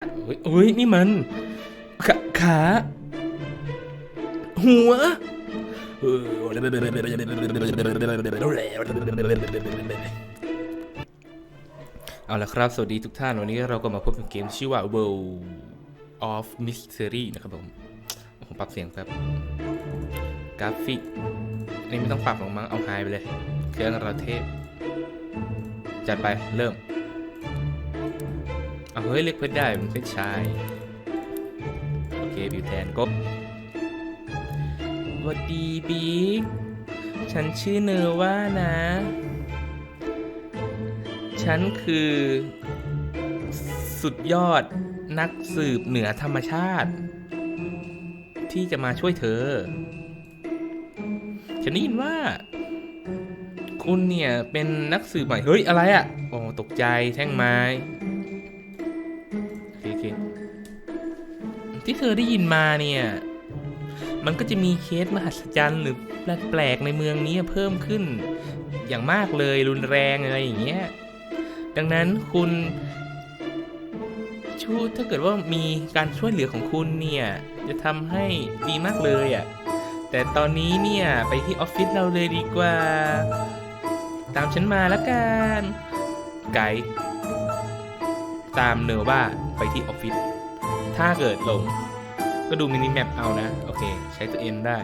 เฮ้ยเฮ้ยนี่มันขาขาหัวเอาละครับ สวัสดีทุกท่าน วันนี้เราก็มาพบกับเกมชื่อว่า World of Mystery นะครับผม ผมปรับเสียงครับกราฟิกอันนี้ไม่ต้องปรับหรอกมั้งเอาไฮไปเลย เครื่องเราเทพ จัดไปเริ่ม เอาเฮ้ยเล็กเพชรได้มันเพชรชาย โอเคบิวแทนกบสวัสดีบิ๊กฉันชื่อเนอว่านะ ฉันคือ สุดยอดนักสืบเหนือธรรมชาติ ที่จะมาช่วยเธอ ฉันได้ยินว่า คุณเนี่ยเป็นนักสืบใหม่ เฮ้ย อะไรอะ่ะ โอ้ตกใจแท่งไม้ เคโอเคที่เธอได้ยินมาเนี่ย มันก็จะมีเคสมหัศจรรย์หรือแปลกๆในเมืองนี้เพิ่มขึ้น อย่างมากเลยรุนแรงอะไรอย่างเงี้ย ดังนั้นคุณชูถ้าเกิดว่ามีการช่วยเหลือของคุณเนี่ย จะทำให้ดีมากเลยอะ่ะ แต่ตอนนี้เนี่ยไปที่ออฟฟิศเราเลยดีกว่า ตามฉันมาแล้วกัน ไกด์ ตามเนอว่าไปที่ออฟฟิศถ้าเกิดหลง ก็ดูมินิแมปเอานะ โอเค ใช้ตัวเอ็นได้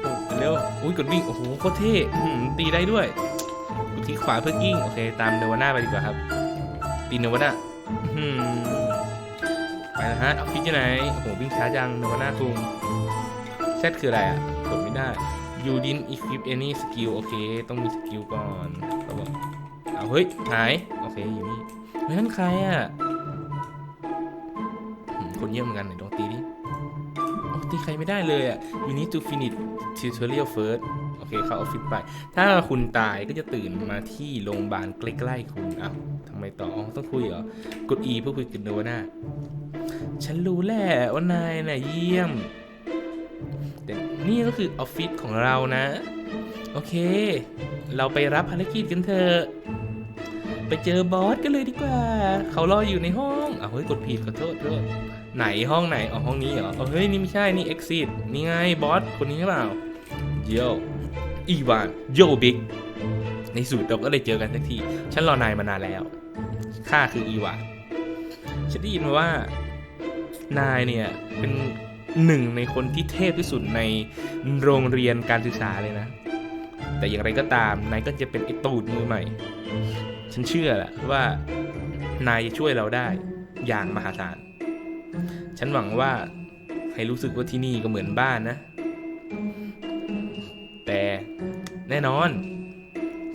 โอ้เร็วอุ้ยกดวิ่ง โอ้โหโคตรเท่ตีได้ด้วยกดที่ขวาเพื่อกิ้ง โอเค ตามเนวาน่าไปดีกว่าครับ ตีเนวาน่าอื้อหือไปนะฮะออฟฟิศอยู่ไหน โอ้โห วิ่งช้าจังเนวาน่าคุงแซดคืออะไรอะ กดไม่ได้ you didn't equip any skill โอเค ต้องมีสกิลก่อนเขาบอกเอาเฮ้ย หาย โอเค อยู่นี่เฮ้ยนั่นใครอะ คนเยอะเหมือนกันไหนลองตีดิโอ้ตีใครไม่ได้เลยอะ you need to finish tutorial first โอเคเข้าออฟฟิศไป ถ้าคุณตายก็จะตื่นมาที่โรงพยาบาลใกล้ๆคุณอ้าวทำไมต่ออ๋อต้องคุยเหรอกด E เพื่อคุยกับโนวาน่าฉันรู้แหละว่านายน่ะเยี่ยม แต่นี่ก็คือออฟฟิศของเรานะ โอเค เราไปรับภารกิจกันเถอะไปเจอบอสกันเลยดีกว่า เขารออยู่ในห้องอ้าวเฮ้ยกดผิดขอโทษโทษ ไหนห้องไหนอ๋อห้องนี้เหรอเฮ้ยนี่ไม่ใช่นี่ exit นี่ไงบอสคนนี้หรือเปล่าโยอีวานโยบิ๊กในสุดเราก็ได้เจอกันสักที ฉันรอนายมานานแล้ว ข้าคืออีวานฉันได้ยินมาว่านายเนี่ยเป็นหนึ่งในคนที่เทพที่สุดในโรงเรียนการศึกษาเลยนะ แต่อย่างไรก็ตามนายก็จะเป็นไอตูดมือใหม่ ฉันเชื่อแหละว่านายจะช่วยเราได้อย่างมหาศาล ฉันหวังว่าให้รู้สึกว่าที่นี่ก็เหมือนบ้านนะ แต่แน่นอน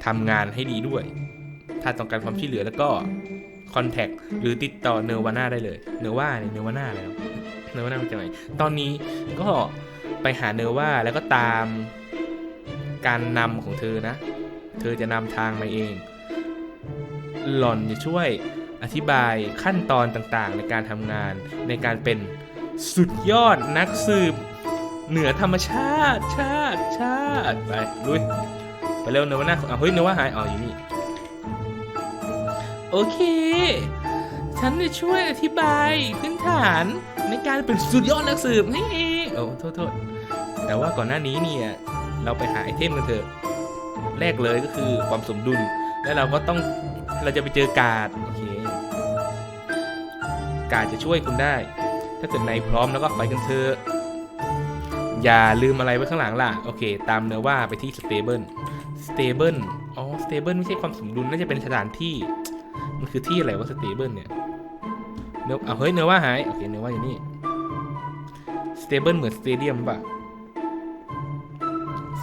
ทำงานให้ดีด้วย ถ้าต้องการความช่วยเหลือแล้วก็คอนแทคหรือติดต่อเนวาน่าได้เลยเนว่าเนี่ยเนวาน่าแล้วเนวาน่ามาจากไหนตอนนี้ก็ไปหาเนว่าแล้วก็ตามการนำของเธอนะ เธอจะนำทางมาเอง หล่อนจะช่วย อธิบายขั้นตอนต่างๆ ในการทำงานในการเป็นสุดยอดนักสืบ เหนือธรรมชาติชาติชาติไปลุยไปเร็วเนว่าน่าเอาเฮ้ยเนื้อว่าหายอ๋ออยู่นี่โอเค ฉันจะช่วยอธิบายพื้นฐานในการเป็นสุดยอดนักสืบนี่เองโอ้โทษโทษแต่ว่าก่อนหน้านี้เนี่ยเราไปหาไอเทมกันเถอะ แรกเลยก็คือความสมดุล แล้วเราก็ต้องเราจะไปเจอกาด กาดจะช่วยคุณได้ ถ้าเกิดนายพร้อมแล้วก็ไปกันเถอะอย่าลืมอะไรไว้ข้างหลังล่ะ โอเค ตามเนื้อว่าไปที่สเตเบิลสเตเบิลอ๋อสเตเบิลไม่ใช่ความสมดุลน่าจะเป็นสถานที่ มันคือที่อะไรวะสเตเบิลเนี่ยเนื้อเอาเฮ้ยเนื้อว่าหาย โอเค เนื้อว่าอยู่นี่สเตเบิลเหมือนสเตเดียมป่ะ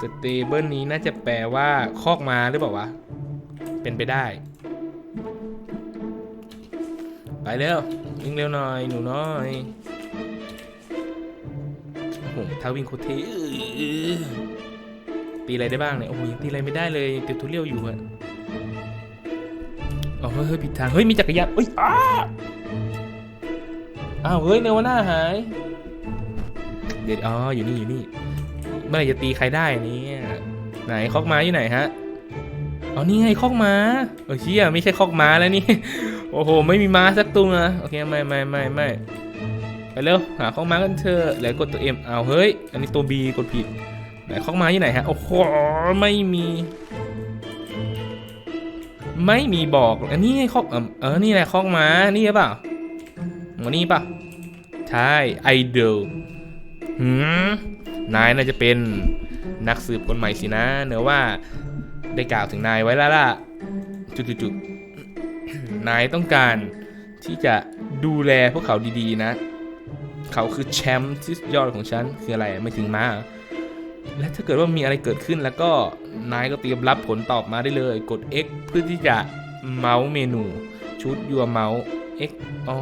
สเตเบิลนี้น่าจะแปลว่าคอกม้าหรือเปล่าวะ เป็นไปได้ ไปเร็ว วิ่งเร็วหน่อยหนูน้อยโอ้โหถ้าวิ่งโคตรเท่ตีอะไรได้บ้างเนี่ยโอ้โหยังตีอะไรไม่ได้เลยติวทุเรียวอยู่อะอ๋อเฮ้ยเฮ้ยผิดทางเฮ้ยมีจักรยานเอ้ยอ้าอ้าวเฮ้ยเนวาน่าหาย เดี๋ยวอ๋ออยู่นี่อยู่นี่เมื่อไหร่จะตีใครได้เนี่ยไหนคอกม้าอยู่ไหนฮะอ๋อนี่ไงคอกม้าเออเชี่ยไม่ใช่คอกม้าแล้วนี่ โอ้โห ไม่มีม้าสักตัวนะโอเคไม่ไม่ไม่ไม่ไปเร็วหาข้องม้ากันเถอะแล้วกดตัว M เอาเฮ้ย อันนี้ตัว B กดผิดไหนข้องม้าที่ไหนฮะโอ้โหไม่มี ไม่มีบอกอันนี้ไงข้องเออนี่แหละข้องม้านี่หรือเปล่าอ๋อนี่ป่ะใช่ไอเดลหืมนายน่าจะเป็นนักสืบคนใหม่สินะเนอะว่าได้กล่าวถึงนายไว้แล้วล่ะจุดๆ นายต้องการที่จะดูแลพวกเขาดีๆนะ เขาคือแชมป์ที่สุดยอดของฉันคืออะไรไม่ถึงมาและถ้าเกิดว่ามีอะไรเกิดขึ้นแล้วก็นายก็เตรียมรับผลตอบมาได้เลย กด X เพื่อที่จะเมาส์เมนู ชุดยัวเมาส์ X อ๋อ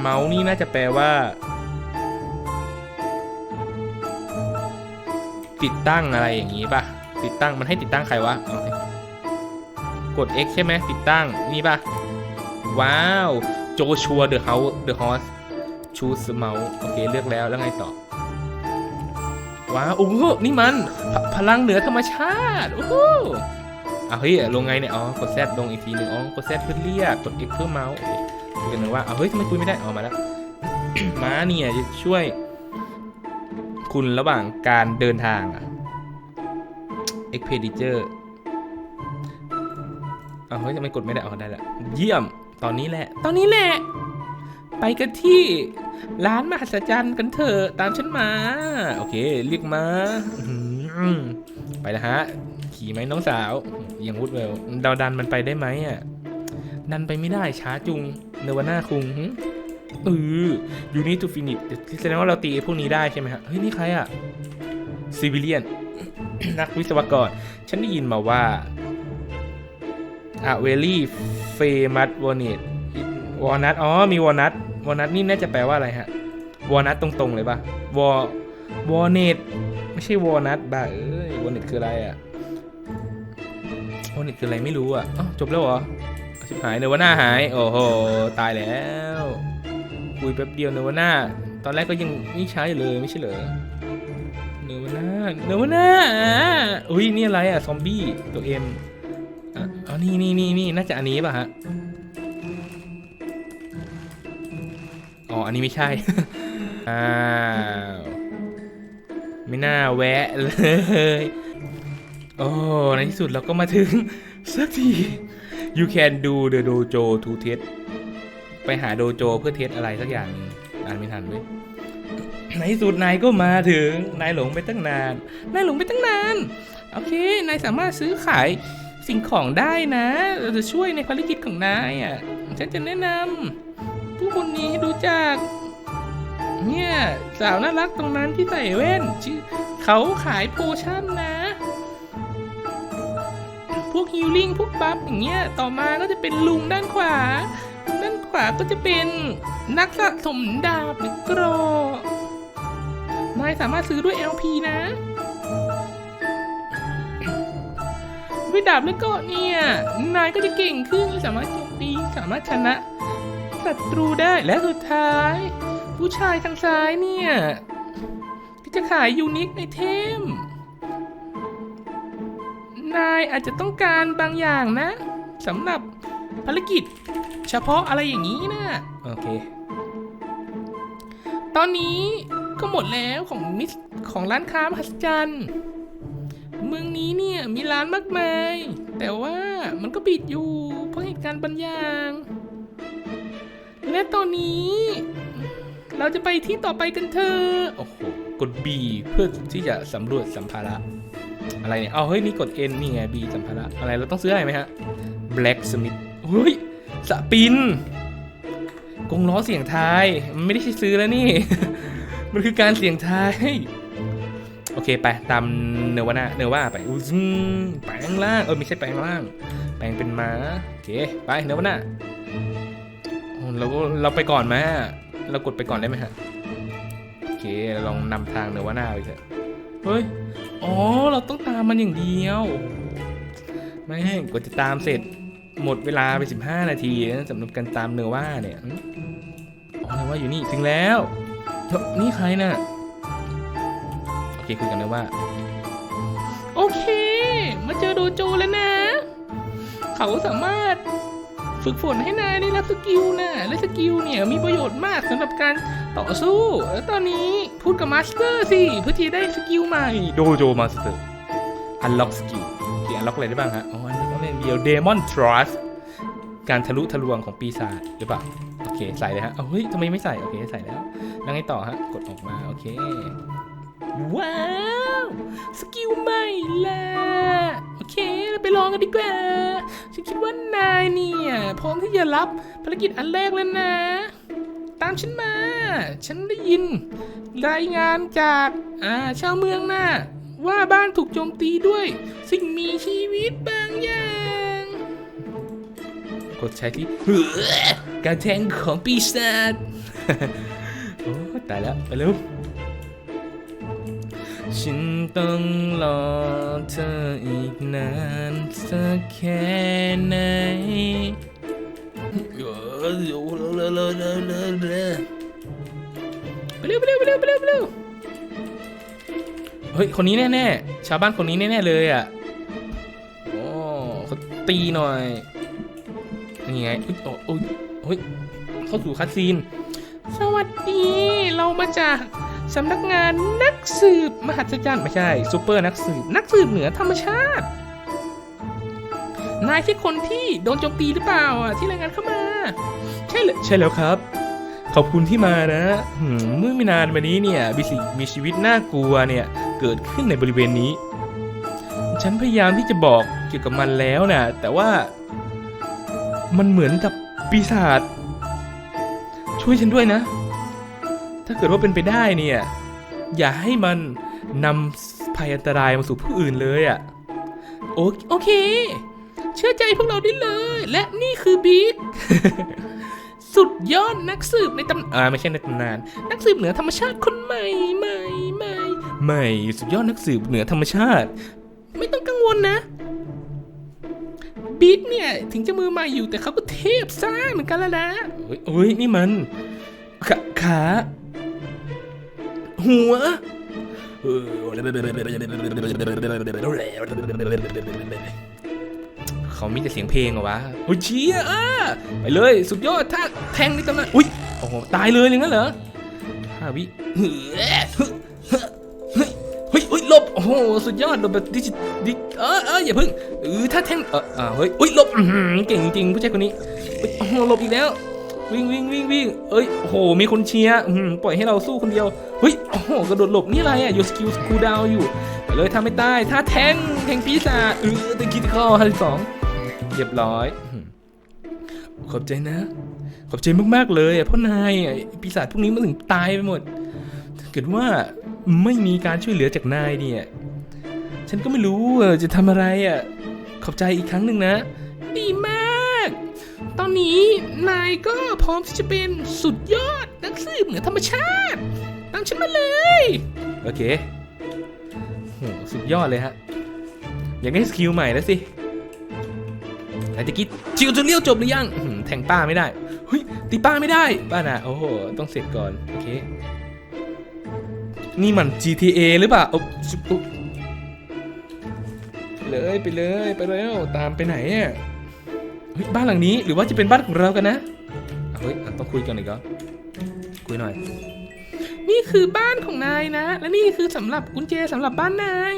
เมาส์นี่น่าจะแปลว่า ติดตั้งอะไรอย่างนี้ป่ะ ติดตั้งมันให้ติดตั้งใครวะ กด X ใช่ไหมติดตั้ง นี่ป่ะว้าว โจชัวเดอะเฮาเดอะฮอสชูสเมาส์โอเค เลือกแล้ว แล้วไงต่อ ว้าว โอ้โห นี่มันพพลังเหนือธรรมชาติ โอ้โหอะเฮ้ย ลงไงเนี่ย อ๋อ กด Z ลงอีกทีหนึ่งอ๋อ กด Z เพื่อเรียก กด X เพื่อเมาส์เคคุยกันหน่อยว่า เอาเฮ้ยทำไมคุยไม่ได้เออกมาแล้ว ม้าเนี่ยจะช่วย คุณระหว่างการเดินทางอะ เอาเฮ้ยทำไมกดไม่ได้เอาได้แล้วเยี่ยมตอนนี้แหละ ตอนนี้แหละ ไปกันที่ร้านมหัศจรรย์กันเถอะตามฉันมา โอเค เรียกมาอื้อหือไปแล้วฮะ ขี่ไหมน้องสาวยังวุดเวลเราดันมันไปได้ไหมอะดันไปไม่ได้ช้าจุงเนวาน่าคุงเออยูนิทูฟินิตแสดงว่าเราตีพวกนี้ได้ใช่ไหมฮะเฮ้ย นี่ใครอะซิวิเลียน นักวิศวกร ฉันได้ยินมาว่า อะเวลี่เฟมัสวอนิตวอนัทอ๋อมีวอนัทวอนัทนี่น่าจะแปลว่าอะไรฮะวอนัทตรงๆเลยปะวอวอเนตไม่ใช่วอนัทบ้าเอ้ยวอเนตคืออะไรอะวอเนตคืออะไรไม่รู้อะอ๋อจบแล้วเหรอชิบหายเนวาน่าหาย โอ้โหตายแล้วคุยแป๊บเดียวเนวาน่าตอนแรกก็ยังไม่ใช้เลยไม่ใช่เหรอเนวาน่าเนวาน่าอุ้ยนี่อะไรอะซอมบี้ตัวเอ็ม นี่นี่นี่นี่น่าจะอันนี้ป่ะฮะ อ๋อ อันนี้ไม่ใช่ อ้าว ไม่น่าแวะเลย โอ้ ในที่สุดเราก็มาถึง สักที you can do the dojo to test ไปหาโดโจเพื่อเทสอะไรสักอย่างอ่านไม่ทันเว้ยในที่สุดนายก็มาถึง นายหลงไปตั้งนาน นายหลงไปตั้งนาน โอเค นายสามารถซื้อขาย สิ่งของได้นะ เราจะช่วยในภารกิจของนายอะ ฉันจะแนะนำผู้คนนี้ให้รู้จัก เนี่ย สาวน่ารักตรงนั้นที่ใส่แว่นชื่อเขาขายโพชั่นนะ พวกฮิลลิ่งพวกบัฟอย่างเงี้ย ต่อมาก็จะเป็นลุงด้านขวา ด้านขวาก็จะเป็นนักสะสมดาบหรือกรอนายสามารถซื้อด้วย LP นะ วยดาบแล้วก็เนี่ย นายก็จะเก่งขึ้นสามารถโจมตีสามารถชนะศัตรูได้และสุดท้าย ผู้ชายทางซ้ายเนี่ยที่จะขายยูนิคไอเทม นายอาจจะต้องการบางอย่างนะสำหรับภารกิจ เฉพาะอะไรอย่างนี้นะโอเค ตอนนี้ก็หมดแล้วของมิสของร้านค้ามหัศจรรย์ เมืองนี้เนี่ยมีร้านมากมาย แต่ว่ามันก็ปิดอยู่เพราะเหตุการณ์บางอย่าง และตอนนี้ เราจะไปที่ต่อไปกันเถอะโอ้โหกด B เพื่อที่จะสำรวจสัมภาระ อะไรเนี่ยเอาเฮ้ยนี่กด N นี่ไง B สัมภาระอะไรเราต้องซื้ออะไรไหมฮะ Blacksmith เฮ้ยสปินกงล้อเสียงทาย มันไม่ได้ใช้ซื้อแล้วนี่ มันคือการเสียงทาย โอเคไปตามเนวาน่าเนว่าไปอุ้ยซึงแปลงล่างเออไม่ใช่แปลงล่าง แปลงเป็นม้าโอเคไปเนวาน่าโอ้เราก็เราไปก่อนไหมเรากดไปก่อนได้ไหมฮะโอเคลองนำทางเนวาน่าไปเถอะเฮ้ยอ๋อเราต้องตามมันอย่างเดียวไม่กว่าจะตามเสร็จหมดเวลาไป 15 นาทีสำหรับการตามเนว่าเนี่ยอ๋อเนว่าอยู่นี่ถึงแล้วนี่ใครน่ะ เคคุยกันเนว่า โอเค มาเจอโดโจแล้วนะ เขาสามารถฝึกฝนให้นายได้รับสกิลนะและสกิลเนี่ยมีประโยชน์มากสำหรับการต่อสู้ แล้วตอนนี้พูดกับมาสเตอร์สิเพื่อที่จะได้สกิลใหม่โดโจมาสเตอร์อันล็อกสกิลที่อันล็อกอะไรได้บ้างฮะอ๋ออันล็อกเล่นเดียวเดมอนทรัสการทะลุทะลวงของปีศาจหรือเปล่าโอเคใส่เลยฮะเอาเฮ้ยทำไมไม่ใส่โอเคใส่แล้วแล้วไงต่อฮะกดออกมาโอเค ว้าว สกิลใหม่ละโอเคเราไปลองกันดีกว่า ฉันคิดว่านายเนี่ยพร้อมที่จะรับภารกิจอันแรกแล้วนะ ตามฉันมา ฉันได้ยิน รายงานจากอ่าชาวเมืองน่ะว่าบ้านถูกโจมตีด้วย สิ่งมีชีวิตบางอย่าง กดใช้ที่การแทงของปีศาจโอ้ตายแล้ว ไปเร็ว ฉันต้องรอเธออีกนานสักแค่ไหนไปเร็วไปเร็วไปเร็วไปเร็วไปเร็วเฮ้ยคนนี้แน่ๆชาวบ้านคนนี้แน่ๆเลยอะโอ้เขาตีหน่อยนี่ไงอุ๊ยโอ้โอ้ยเฮ้ยเข้าสู่คัสซีน สวัสดี เรามาจาก สำนักงานนักสืบมหัศจรรย์ไม่ใช่ซูเปอร์นักสืบนักสืบเหนือธรรมชาติ นายใช่คนที่โดนโจมตีหรือเปล่าอะที่รายงานเข้ามา ใช่เลยใช่แล้วครับ ขอบคุณที่มานะมเมื่อไม่นานมานี้เนี่ยมีสิ่งมีชีวิตน่ากลัวเนี่ยเกิดขึ้นในบริเวณนี้ ฉันพยายามที่จะบอกเกี่ยวกับมันแล้วนะแต่ว่ามันเหมือนกับปีศาจช่วยฉันด้วยนะ ถ้าเกิดว่าเป็นไปได้เนี่ย อย่าให้มันนำภัยอันตรายมาสู่ผู้อื่นเลยอะ่ะโอโอเค เชื่อใจพวกเราได้เลย และนี่คือบิ๊กสุดยอดนักสืบในตำอ่าไม่ใช่ในตำนาน นักสืบเหนือธรรมชาติคนใหม่ใหม่ใหม่ใหม่สุดยอดนักสืบเหนือธรรมชาติ ไม่ต้องกังวลนะบิ๊กเนี่ยถึงจะมือใหม่อยู่แต่เขาก็เทพซ่าเหมือนกันแล้วนะเฮ้ยนี่มันขาขา หัวเขามีแต่เสียงเพลงเหรอวะโอ้ยเชี่ยอะไปเลย สุดยอดถ้าแทงในตำนานอุ้ยโอ้โหตายเลยอย่างนั้นเหรอห้าวิเฮ้ยเฮ้ยเฮ้ยเฮ้ยหลบโอ้โหสุดยอดหลบแบบดิจิดิเออเอออย่าเพิ่งเออถ้าแทงเอออ่าเฮ้ยอุ้ยหลบเก่งจริงผู้ชายคนนี้โอ้โหลบอีกแล้ว วิ่งวิ่งวิ่งวิ่งเอ้ยโหมีคนเชียร์ปล่อยให้เราสู้คนเดียวเฮ้ยโอ้โหกระโดดหลบนี่อะไรอะอยู่สกิลคูดาวอยู่ไปเลยทำไม่ได้ถ้าแทงแทงปีศาจเออตะคิดข้อห้าสองเรียบร้อยขอบใจนะ ขอบใจมากๆเลยอะเพราะนายอะปีศาจพวกนี้มันถึงตายไปหมดถ้าเกิดว่าไม่มีการช่วยเหลือจากนายเนี่ย ฉันก็ไม่รู้จะทำอะไรอะขอบใจอีกครั้งหนึ่งนะ ดีมาก อนนี้นายก็พร้อมที่จะเป็นสุดยอดนักสืบเหนือธรรมชาติตามฉันมาเลย โอเคโหสุดยอดเลยฮะ อยากได้สกิลใหม่แล้วสิแต่ตะกี้จิวจะเลี้ยวจบหรือยังแทงป้าไม่ได้เฮ้ยตีป้าไม่ได้ ป้าน่ะโอ้โห ต้องเสร็จก่อน โอเค นี่มัน GTA หรือเปล่าโอ้ชุบอุ๊บไปเลยไปเลยไปแล้วตามไปไหนอะ เฮ้ยบ้านหลังนี้หรือว่าจะเป็นบ้านของเรากันนะเฮ้ยต้องคุยกันอีกเหรอคุยหน่อย นี่คือบ้านของนายนะ และนี่คือสำหรับกุญแจสำหรับบ้านนาย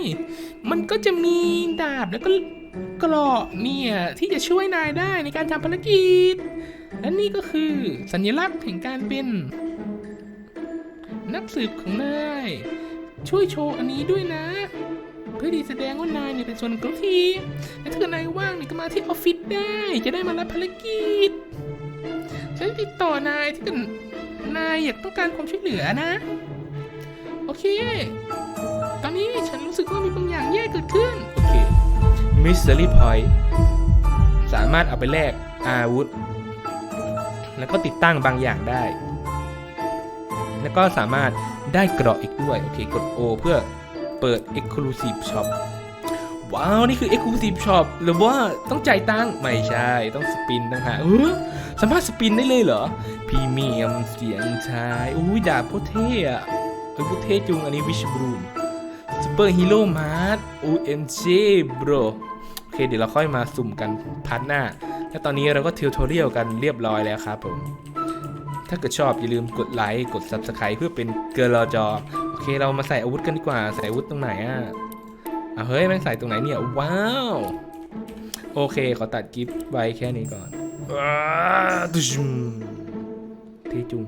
มันก็จะมีดาบแล้วก็กราะเนี่ยที่จะช่วยนายได้ในการทำภารกิจ และนี่ก็คือสัญลักษณ์แห่งการเป็น นักสืบของนาย ช่วยโชว์อันนี้ด้วยนะ เพื่อที่แสดงว่านายเนี่ยเป็นส่วนของทีมและถ้าเกิดนายว่างเนี่ยก็มาที่ออฟฟิศได้ จะได้มารับภารกิจ ฉันติดต่อนายถ้าเกิดนายอยากต้องการความช่วยเหลือนะ โอเค ตอนนี้ฉันรู้สึกว่ามีบางอย่างแย่เกิดขึ้น โอเค Mystery Point สามารถเอาไปแลกอาวุธ แล้วก็ติดตั้งบางอย่างได้ แล้วก็สามารถได้เกราะอีกด้วย โอเค กด O เพื่อ เปิด Exclusive Shop ว้าว นี่คือ Exclusive Shop หรือว่าต้องจ่ายตังค์ไม่ใช่ ต้องสปินต่างหากเออสามารถสปินได้เลยเหรอพรีเมียมเสียงชายอุ้ยดาบโคตรเท่อะเออโคตรเท่จุงอันนี้วิชบรูมซูเปอร์ฮีโร่มาร์ท OMG bro โอเค เดี๋ยวเราค่อยมาสุ่มกันพาร์ทหน้า และตอนนี้เราก็ทิวทอเรียลกันเรียบร้อยแล้วครับผม ถ้าเกิดชอบอย่าลืมกดไลค์ กด Subscribe เพื่อเป็นเกลอจอ เคเรามาใส่อาวุธกันดีกว่า ใส่อาวุธตรงไหนอะอะเฮ้ยแม่งใส่ตรงไหนเนี่ย ว้าว โอเค ขอตัดกิฟต์ไว้แค่นี้ก่อนว้าวดุชมเที่จุง